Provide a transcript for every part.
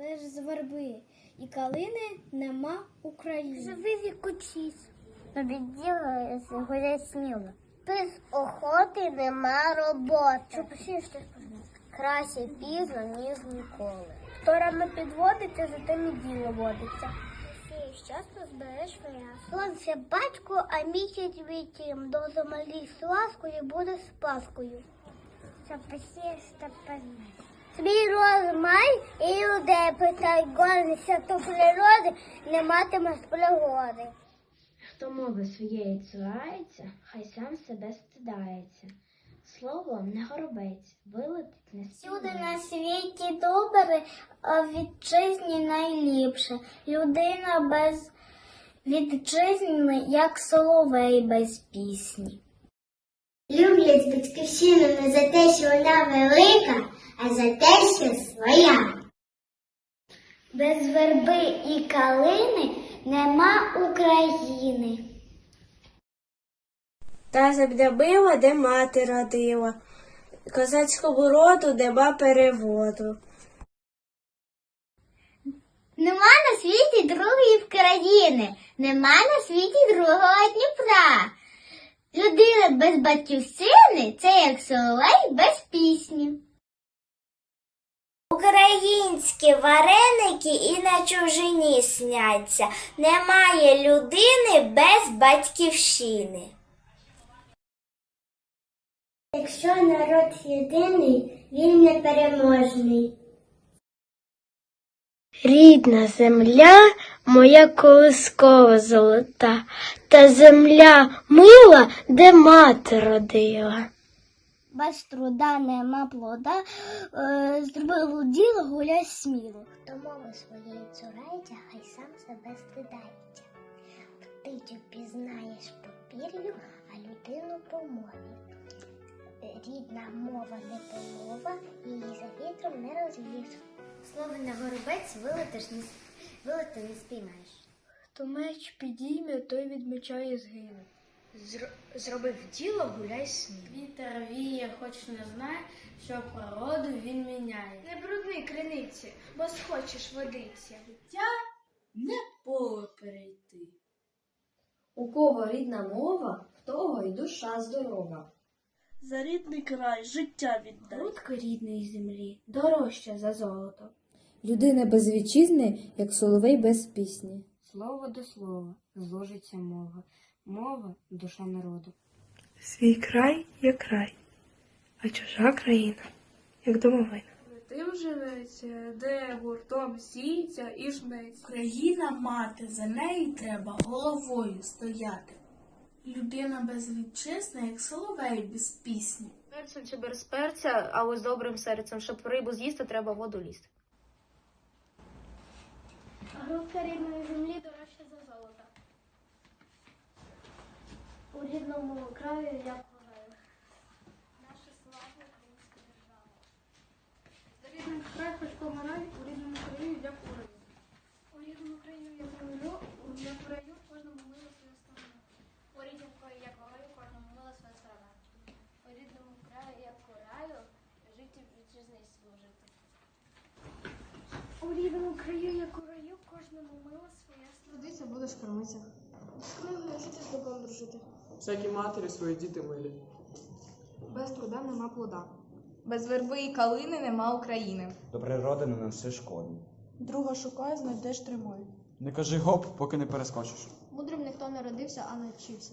без верби і калини нема України. Живи кучись. Тобі діло гуляй сміло. Без охоти нема роботи. Що посієш, ти Краще пізно, ніж ніколи. Хто рано підводиться, зато не діло водиться. Часто збереш вряд. Сонце батько, а місяць вітім. До замалі з ласкою буде з паскою. Що посієш, то пожнеш. Свій розмай і людей питай, горнися то природи, не матиме пригоди. Хто мови своєї цурається, хай сам себе стидається. Словом не горобець, вилетить не Всюди на світі добре, а в вітчизні найліпше. Людина без вітчизни, як соловей без пісні. Люблять батьківщину не за те, що вона велика, а за те, що своя. Без верби і калини нема України. Та забдябила, де мати родила, козацьку бороду, де ба переводу. Нема на світі другої в країни, нема на світі другого Дніпра. Людина без батьківщини це як соловей без пісні. Українські вареники і на чужині сняться. Немає людини без батьківщини. Якщо народ єдиний, він непереможний. Рідна земля, моя колискова золота, та земля мила, де мати родила. Без труда нема плода, е, зробив діло, гуляй сміло. Хто мови своєї цурається, хай сам себе стидається. Птицю пізнаєш по пір'ю, а людину по мові. Рідна мова не помова, її за вітром не розвієш. Слово на горобець вилетиш, не, вилети не спіймаєш. Хто меч підійме, той від меча і згине. Зробив діло, гуляй сміло. Вітер віє, хоч не знає, що породу він міняє. Не брудни криниці, бо схочеш водиться. Життя не поле перейти. У кого рідна мова, в того й душа здорова. За рідний край життя віддай. Грудка рідної землі, дорожча за золото. Людина без вітчизни, як соловей без пісні. Слово до слова зложиться мова. Мова душа народу. Свій край є край, а чужа країна, як домовина. Тим живеться, де гуртом сіється і жнеться. Україна мати, за нею треба головою стояти. Людина без вітчизни, як соловей без пісні. Перцем чи без перця, але з добрим серцем, щоб рибу з'їсти, треба воду лізти. Грудка рідної землі дорожча за золото. У рідному краю я погаю. Наша слава українська держава. За рідним край хоч помирай, у рідному краю як у раю. У рідному краю я говорю, я в раю кожному мила своя сторона. У рідному краю я говорю, кожному мила своя сторона. У рідному краю я кораю, жити вітчизни служити. У рідному краю я кораю, кожному мила своя сторона. Родися, будеш кормитися. З книгою жити з добром дружити. Всякі матері свої діти милі. Без труда нема плода. Без верби і калини нема України. До природи не неси шкоди. Друга шукає, знайдеш тримай. Не кажи гоп, поки не перескочиш. Мудрим ніхто не родився, а навчився.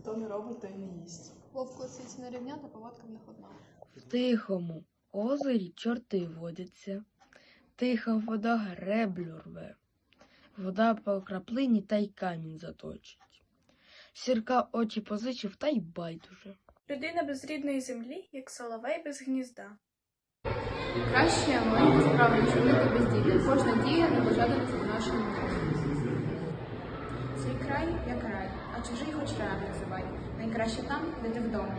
Хто не робить, той не їсть. Вовк лисиць не рівня, та повадка в них одна. В тихому озері чорти водяться, тиха вода греблю рве, вода по краплині та й камінь заточить. Сірка очі позичив та й байдуже. Людина без рідної землі, як соловей без гнізда. Краще маленькі справи, ніж велике безділля. Кожна дія наближатиметься до нашої мети. Свій край як рай, а чужий хоч рай називай. Найкраще там, де ти вдома.